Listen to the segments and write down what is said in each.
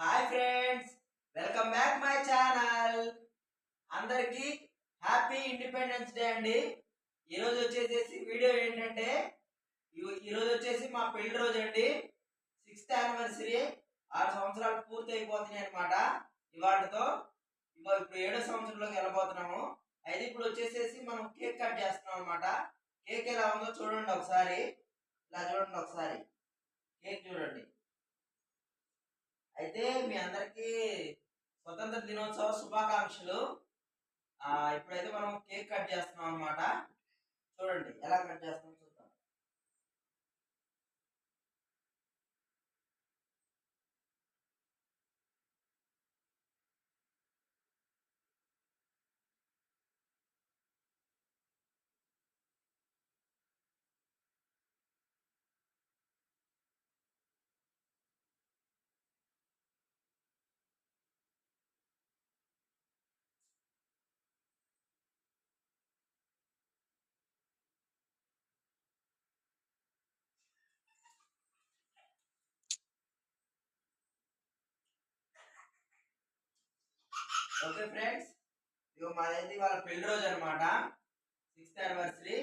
Hi friends welcome back my channel. అందరికి happy independence day అండి. ఈరోజు వచ్చేసేసి వీడియో ఏంటంటే ఈ- ఈరోజు వచ్చేసి మా పెళ్ళి రోజు అండి. సిక్స్త్ యానివర్సరీ ఆరు సంవత్సరాలు పూర్తి అయిపోతున్నాయి అనమాట ఇవాటితో ఇవాళ ఇప్పుడు ఏడో సంవత్సరంలోకి వెళ్ళబోతున్నాము. అయితే ఇప్పుడు వచ్చేసేసి మనం కేక్ కట్ చేస్తున్నాం అనమాట కేక్ ఎలా ఉందో చూడండి ఒకసారి. ఇలా చూడండి ఒకసారి. కేక్ చూడండి. అయితే మీ అందరికీ స్వతంత్ర దినోత్సవ శుభాకాంక్షలు. ఇప్పుడైతే మనం కేక్ కట్ చేస్తున్నాం అనమాట చూడండి ఎలా కట్ చేస్తున్నాం ఓకే ఫ్రెండ్స్ ఇగో మాదైతే వాళ్ళ పెళ్ళి రోజు అనమాట సిక్స్త్ యానివర్సరీ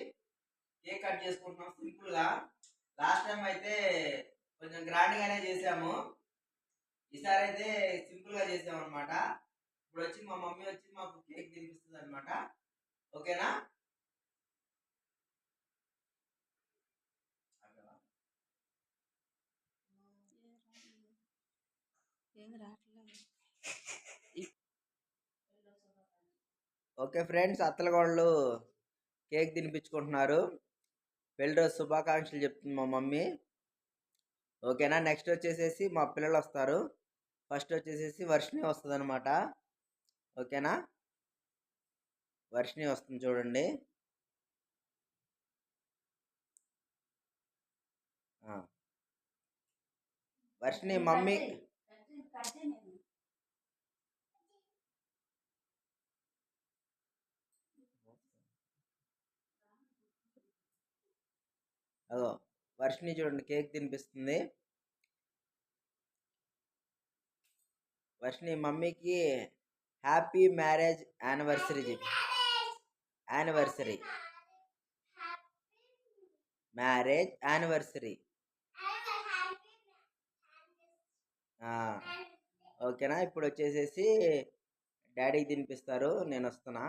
కేక్ కట్ చేసుకుంటున్నాం సింపుల్గా లాస్ట్ టైం అయితే కొంచెం గ్రాండ్ గానే చేసాము. ఈసారి అయితే సింపుల్గా అనమాట ఇప్పుడు వచ్చి మా మమ్మీ వచ్చి మాకు కేక్ తినిపిస్తుంది అనమాట ఓకేనా? ఏం రా ఓకే ఫ్రెండ్స్ అత్తలగోళ్ళు కేక్ తినిపించుకుంటున్నారు. పెళ్ళి రోజు శుభాకాంక్షలు చెప్తుంది మా మమ్మీ. ఓకేనా? నెక్స్ట్ వచ్చేసేసి మా పిల్లలు వస్తారు. ఫస్ట్ వచ్చేసేసి వర్షిణి వస్తుంది అనమాట ఓకేనా? వర్షిణి వస్తుంది చూడండి. వర్షిణి మమ్మీ అదో వర్షిని చూడండి కేక్ తినిపిస్తుంది. వర్షిని మమ్మీకి హ్యాపీ మ్యారేజ్ యానివర్సరీ చెప్పి యానివర్సరీ. Marriage anniversary. ఓకేనా? ఇప్పుడు వచ్చేసేసి డాడీకి తినిపిస్తారు నేను వస్తున్నా.